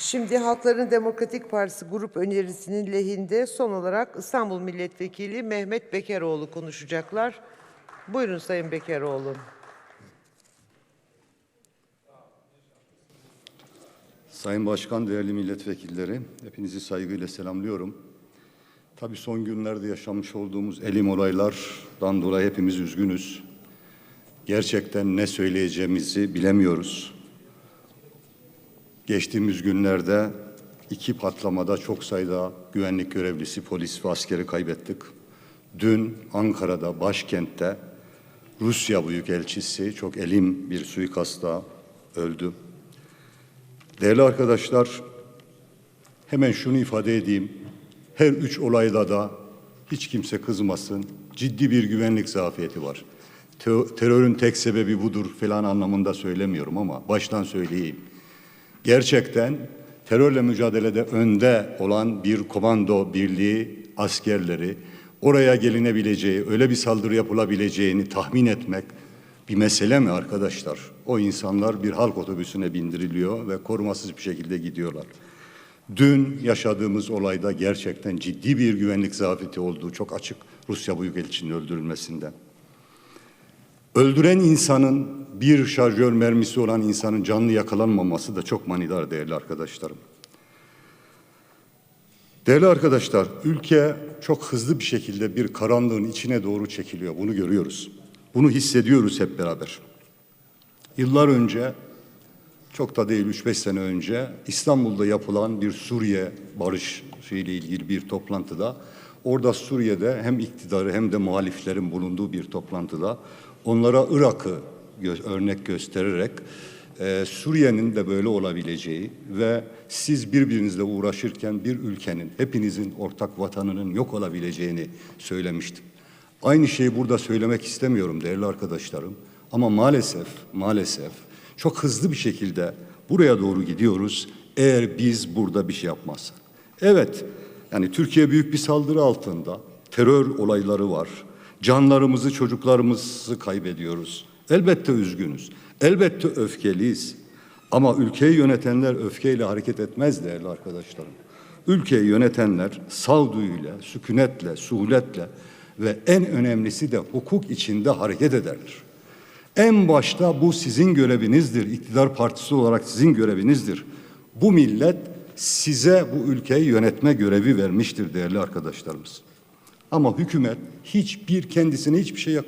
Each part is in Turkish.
Şimdi Halkların Demokratik Partisi grup önerisinin lehinde son olarak İstanbul Milletvekili Mehmet Bekeroğlu konuşacaklar. Buyurun Sayın Bekeroğlu. Sayın Başkan, değerli milletvekilleri, hepinizi saygıyla selamlıyorum. Tabii son günlerde yaşamış olduğumuz elim olaylardan dolayı hepimiz üzgünüz. Gerçekten ne söyleyeceğimizi bilemiyoruz. Geçtiğimiz günlerde iki patlamada çok sayıda güvenlik görevlisi, polis ve askeri kaybettik. Dün Ankara'da, başkentte Rusya Büyükelçisi çok elim bir suikasta öldü. Değerli arkadaşlar, hemen şunu ifade edeyim. Her üç olayda da hiç kimse kızmasın. Ciddi bir güvenlik zafiyeti var. Te- terörün tek sebebi budur falan anlamında söylemiyorum ama baştan söyleyeyim. Gerçekten terörle mücadelede önde olan bir komando birliği askerleri oraya gelinebileceği, öyle bir saldırı yapılabileceğini tahmin etmek bir mesele mi arkadaşlar? O insanlar bir halk otobüsüne bindiriliyor ve korumasız bir şekilde gidiyorlar. Dün yaşadığımız olayda gerçekten ciddi bir güvenlik zafiyeti olduğu çok açık Rusya Büyükelçisi'nin öldürülmesinden. Öldüren insanın bir şarjör mermisi olan insanın canlı yakalanmaması da çok manidar değerli arkadaşlarım. Değerli arkadaşlar, ülke çok hızlı bir şekilde bir karanlığın içine doğru çekiliyor. Bunu görüyoruz. Bunu hissediyoruz hep beraber. Yıllar önce, çok da değil 3-5 sene önce İstanbul'da yapılan bir Suriye barış ile ilgili bir toplantıda orada Suriye'de hem iktidarı hem de muhaliflerin bulunduğu bir toplantıda onlara Irak'ı gö- örnek göstererek e, Suriye'nin de böyle olabileceği ve siz birbirinizle uğraşırken bir ülkenin, hepinizin ortak vatanının yok olabileceğini söylemiştim. Aynı şeyi burada söylemek istemiyorum değerli arkadaşlarım. Ama maalesef, maalesef çok hızlı bir şekilde buraya doğru gidiyoruz eğer biz burada bir şey yapmazsak. Evet, yani Türkiye büyük bir saldırı altında. Terör olayları var. Canlarımızı, çocuklarımızı kaybediyoruz. Elbette üzgünüz. Elbette öfkeliyiz. Ama ülkeyi yönetenler öfkeyle hareket etmez değerli arkadaşlarım. Ülkeyi yönetenler sağduyuyla, sükunetle, suhuletle ve en önemlisi de hukuk içinde hareket ederler. En başta bu sizin görevinizdir. İktidar partisi olarak sizin görevinizdir. Bu millet size bu ülkeyi yönetme görevi vermiştir değerli arkadaşlarımız. Ama hükümet hiçbir kendisine hiçbir şey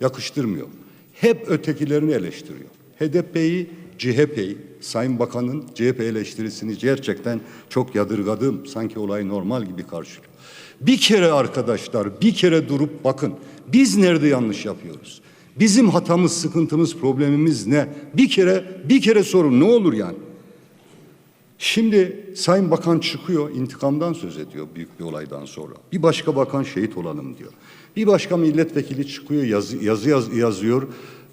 yakıştırmıyor. Hep ötekilerini eleştiriyor. HDP'yi, CHP'yi, Sayın Bakan'ın CHP eleştirisini gerçekten çok yadırgadım. Sanki olay normal gibi karşılıyor. Bir kere arkadaşlar, bir kere durup bakın. Biz nerede yanlış yapıyoruz? Bizim hatamız, sıkıntımız, problemimiz ne? Bir kere, bir kere sorun ne olur yani? Şimdi Sayın Bakan çıkıyor, intikamdan söz ediyor büyük bir olaydan sonra. Bir başka bakan şehit olalım diyor. Bir başka milletvekili çıkıyor, yazı, yazı yaz- yazıyor.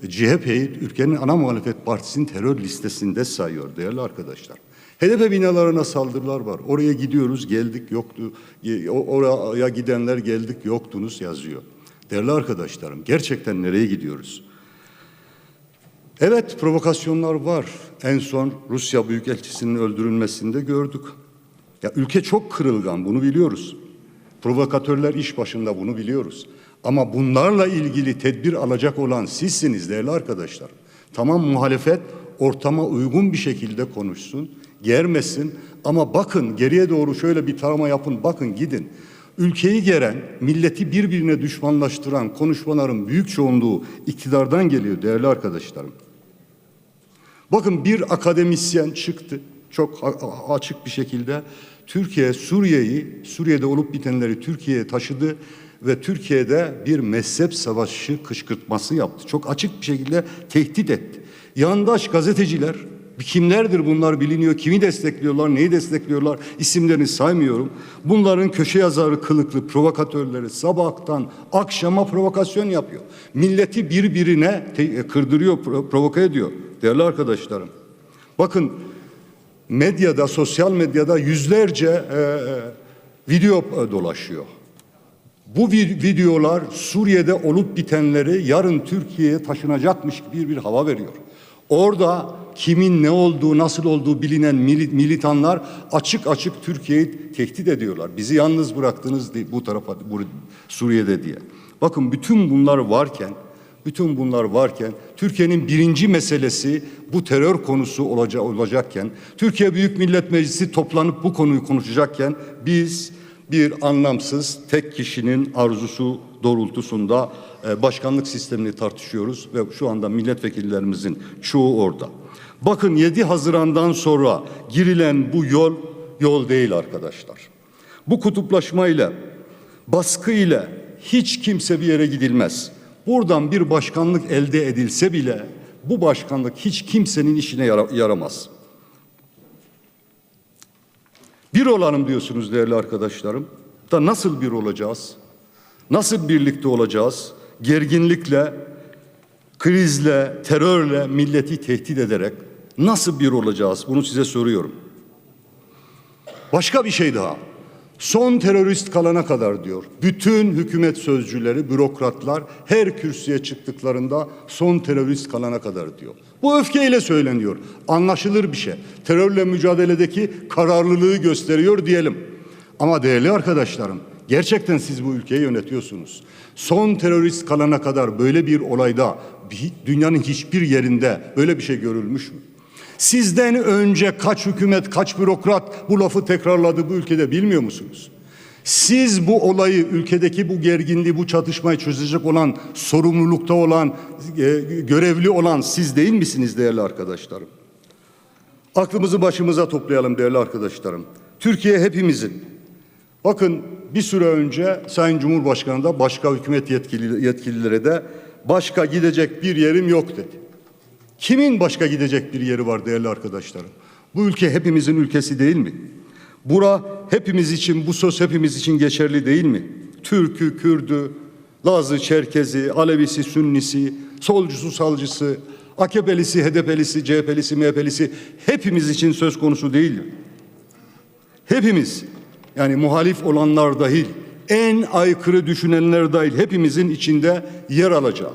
CHP'yi ülkenin ana muhalefet partisinin terör listesinde sayıyor değerli arkadaşlar. HDP binalarına saldırılar var. Oraya gidiyoruz, geldik yoktu. Oraya gidenler geldik yoktunuz yazıyor. Değerli arkadaşlarım, gerçekten nereye gidiyoruz? Evet provokasyonlar var. En son Rusya Büyükelçisi'nin öldürülmesinde gördük. Ya ülke çok kırılgan bunu biliyoruz. Provokatörler iş başında bunu biliyoruz. Ama bunlarla ilgili tedbir alacak olan sizsiniz değerli arkadaşlar. Tamam muhalefet ortama uygun bir şekilde konuşsun, germesin ama bakın geriye doğru şöyle bir tarama yapın, bakın gidin. Ülkeyi geren, milleti birbirine düşmanlaştıran konuşmaların büyük çoğunluğu iktidardan geliyor değerli arkadaşlarım. Bakın bir akademisyen çıktı çok açık bir şekilde Türkiye Suriye'yi Suriye'de olup bitenleri Türkiye'ye taşıdı ve Türkiye'de bir mezhep savaşı kışkırtması yaptı. Çok açık bir şekilde tehdit etti. Yandaş gazeteciler kimlerdir bunlar biliniyor. Kimi destekliyorlar, neyi destekliyorlar isimlerini saymıyorum. Bunların köşe yazarı kılıklı provokatörleri sabahtan akşama provokasyon yapıyor. Milleti birbirine te- kırdırıyor, pro- provoke ediyor. Değerli arkadaşlarım. Bakın medyada, sosyal medyada yüzlerce e, e, video e, dolaşıyor. Bu vi- videolar Suriye'de olup bitenleri yarın Türkiye'ye taşınacakmış gibi bir hava veriyor. Orada kimin ne olduğu, nasıl olduğu bilinen mili- militanlar açık açık Türkiye'yi tehdit ediyorlar. Bizi yalnız bıraktınız diye- bu tarafa bu Suriye'de diye. Bakın bütün bunlar varken bütün bunlar varken Türkiye'nin birinci meselesi bu terör konusu olacak, olacakken Türkiye Büyük Millet Meclisi toplanıp bu konuyu konuşacakken biz bir anlamsız tek kişinin arzusu doğrultusunda e, başkanlık sistemini tartışıyoruz ve şu anda milletvekillerimizin çoğu orada. Bakın 7 Haziran'dan sonra girilen bu yol yol değil arkadaşlar. Bu kutuplaşmayla, baskı ile hiç kimse bir yere gidilmez. Buradan bir başkanlık elde edilse bile bu başkanlık hiç kimsenin işine yara- yaramaz. Bir olalım diyorsunuz değerli arkadaşlarım. Da nasıl bir olacağız? Nasıl birlikte olacağız? Gerginlikle, krizle, terörle milleti tehdit ederek nasıl bir olacağız? Bunu size soruyorum. Başka bir şey daha. Son terörist kalana kadar diyor. Bütün hükümet sözcüleri, bürokratlar her kürsüye çıktıklarında son terörist kalana kadar diyor. Bu öfkeyle söyleniyor. Anlaşılır bir şey. Terörle mücadeledeki kararlılığı gösteriyor diyelim. Ama değerli arkadaşlarım, gerçekten siz bu ülkeyi yönetiyorsunuz. Son terörist kalana kadar böyle bir olayda dünyanın hiçbir yerinde böyle bir şey görülmüş mü? Sizden önce kaç hükümet, kaç bürokrat bu lafı tekrarladı bu ülkede bilmiyor musunuz? Siz bu olayı, ülkedeki bu gerginliği, bu çatışmayı çözecek olan, sorumlulukta olan, e, görevli olan siz değil misiniz değerli arkadaşlarım? Aklımızı başımıza toplayalım değerli arkadaşlarım. Türkiye hepimizin. Bakın bir süre önce Sayın Cumhurbaşkanı da başka hükümet yetkili, yetkililere de başka gidecek bir yerim yok dedi. Kimin başka gidecek bir yeri var değerli arkadaşlarım? Bu ülke hepimizin ülkesi değil mi? Bura hepimiz için, bu söz hepimiz için geçerli değil mi? Türk'ü, Kürd'ü, Laz'ı, Çerkez'i, Alevisi, Sünnisi, solcusu, salcısı, AKP'lisi, HDP'lisi, CHP'lisi, MHP'lisi hepimiz için söz konusu değil mi? Hepimiz yani muhalif olanlar dahil, en aykırı düşünenler dahil hepimizin içinde yer alacağı,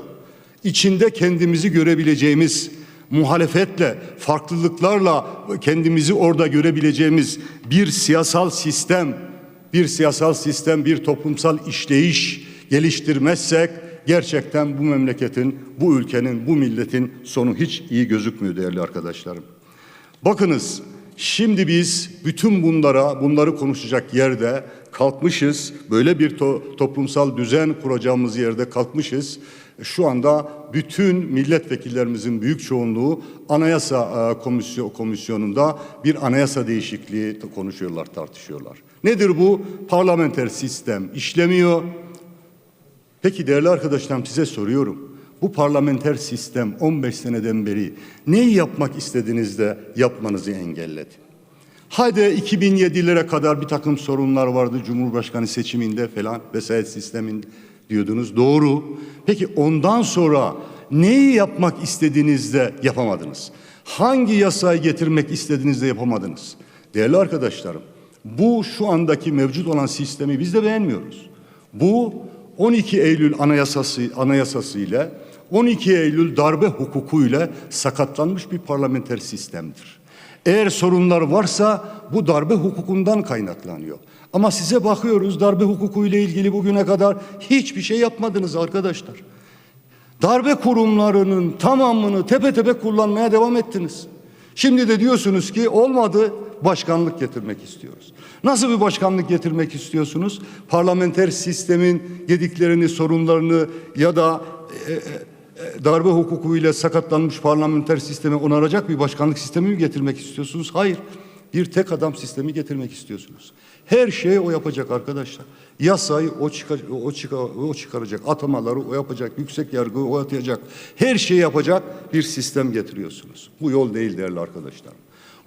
içinde kendimizi görebileceğimiz, muhalefetle, farklılıklarla kendimizi orada görebileceğimiz bir siyasal sistem, bir siyasal sistem, bir toplumsal işleyiş geliştirmezsek gerçekten bu memleketin, bu ülkenin, bu milletin sonu hiç iyi gözükmüyor değerli arkadaşlarım. Bakınız şimdi biz bütün bunlara bunları konuşacak yerde kalkmışız. Böyle bir to- toplumsal düzen kuracağımız yerde kalkmışız. Şu anda bütün milletvekillerimizin büyük çoğunluğu anayasa e, komisyon, komisyonunda bir anayasa değişikliği konuşuyorlar, tartışıyorlar. Nedir bu? Parlamenter sistem işlemiyor. Peki değerli arkadaşlarım size soruyorum. Bu parlamenter sistem 15 seneden beri neyi yapmak istediğinizde yapmanızı engelledi? Hadi 2007'lere kadar bir takım sorunlar vardı Cumhurbaşkanı seçiminde falan vesayet sistemin diyordunuz. Doğru. Peki ondan sonra neyi yapmak istediğinizde yapamadınız? Hangi yasayı getirmek istediğinizde yapamadınız? Değerli arkadaşlarım, bu şu andaki mevcut olan sistemi biz de beğenmiyoruz. Bu 12 Eylül Anayasası Anayasası ile 12 Eylül darbe hukuku ile sakatlanmış bir parlamenter sistemdir. Eğer sorunlar varsa bu darbe hukukundan kaynaklanıyor. Ama size bakıyoruz darbe hukuku ile ilgili bugüne kadar hiçbir şey yapmadınız arkadaşlar. Darbe kurumlarının tamamını tepe tepe kullanmaya devam ettiniz. Şimdi de diyorsunuz ki olmadı başkanlık getirmek istiyoruz. Nasıl bir başkanlık getirmek istiyorsunuz? Parlamenter sistemin gediklerini, sorunlarını ya da e, e, darbe hukukuyla sakatlanmış parlamenter sistemi onaracak bir başkanlık sistemi mi getirmek istiyorsunuz? Hayır. Bir tek adam sistemi getirmek istiyorsunuz. Her şeyi o yapacak arkadaşlar. Yasayı o, çıkar, o, çıkar, o çıkaracak, atamaları o yapacak, yüksek yargıyı o atacak. Her şeyi yapacak bir sistem getiriyorsunuz. Bu yol değil değerli arkadaşlar.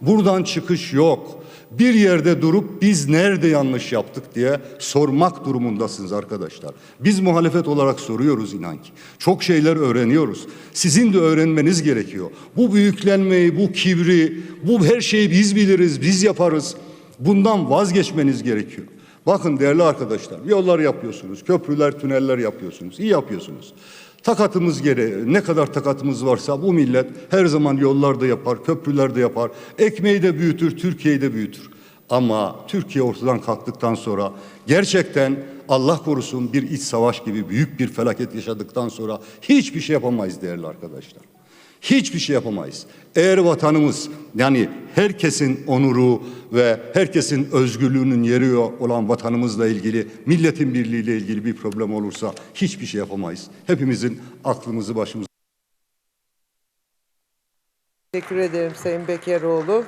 Buradan çıkış yok. Bir yerde durup biz nerede yanlış yaptık diye sormak durumundasınız arkadaşlar. Biz muhalefet olarak soruyoruz inan ki. Çok şeyler öğreniyoruz. Sizin de öğrenmeniz gerekiyor. Bu büyüklenmeyi, bu kibri, bu her şeyi biz biliriz, biz yaparız. Bundan vazgeçmeniz gerekiyor. Bakın değerli arkadaşlar, yollar yapıyorsunuz, köprüler, tüneller yapıyorsunuz, iyi yapıyorsunuz. Takatımız gereği ne kadar takatımız varsa bu millet her zaman yollarda yapar, köprülerde yapar. Ekmeği de büyütür, Türkiye'yi de büyütür. Ama Türkiye ortadan kalktıktan sonra gerçekten Allah korusun bir iç savaş gibi büyük bir felaket yaşadıktan sonra hiçbir şey yapamayız değerli arkadaşlar. Hiçbir şey yapamayız. Eğer vatanımız yani herkesin onuru ve herkesin özgürlüğünün yeri olan vatanımızla ilgili, milletin birliğiyle ilgili bir problem olursa hiçbir şey yapamayız. Hepimizin aklımızı başımıza Teşekkür ederim Sayın Bekeroğlu.